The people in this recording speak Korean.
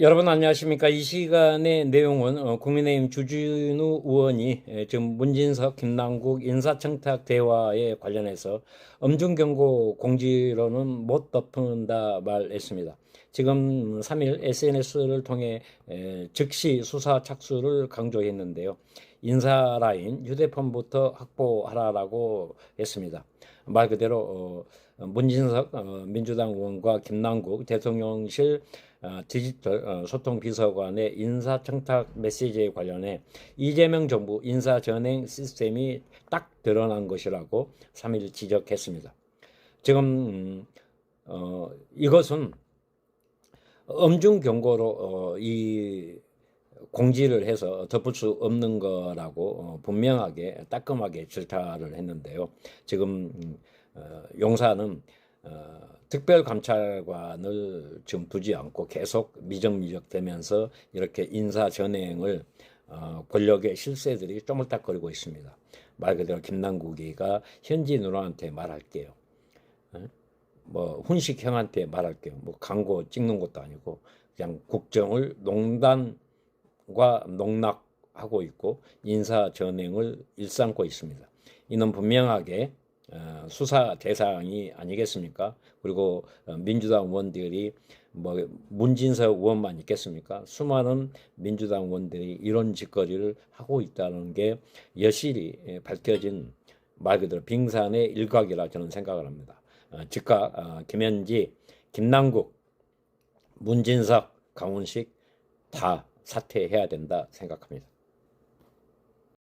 여러분 안녕하십니까? 이 시간의 내용은 어, 국민의힘 주진우 의원이 에, 지금 문진석, 김남국 인사청탁 대화에 관련해서 엄중경고 공지로는 못 덮는다 말했습니다. 지금 3일 SNS를 통해 에, 즉시 수사 착수를 강조했는데요. 인사라인 휴대폰부터 확보하라라고 했습니다. 말 그대로 어, 문진석 어, 민주당 의원과 김남국 대통령실 어, 디지털 어, 소통 비서관의 인사 청탁 메시지에 관련해 이재명 정부 인사 전행 시스템이 딱 드러난 것이라고 3일 지적했습니다. 지금 음, 어, 이것은 엄중 경고로 어, 이 공지를 해서 덮을 수 없는 거라고 어, 분명하게 따끔하게 질타를 했는데요. 지금 음, 어, 용사는 어, 특별감찰관을 지금 두지 않고 계속 미적미적 되면서 이렇게 인사 전행을 어, 권력의 실세들이 쪼물딱거리고 있습니다. 말 그대로 김남국이가 현지 누나한테 말할게요. 어? 뭐 훈식 형한테 말할게요. 뭐 광고 찍는 것도 아니고 그냥 국정을 농단 과 농락하고 있고 인사 전행을 일삼고 있습니다. 이는 분명하게 어, 수사 대상이 아니겠습니까? 그리고 어, 민주당 의원들이 뭐 문진석 의원만 있겠습니까? 수많은 민주당 의원들이 이런 짓거리를 하고 있다는 게 여실히 예, 밝혀진 말 그대로 빙산의 일각이라 저는 생각을 합니다. 어, 즉각 어, 김현지, 김남국, 문진석, 강훈식 다 사퇴해야 된다 생각합니다.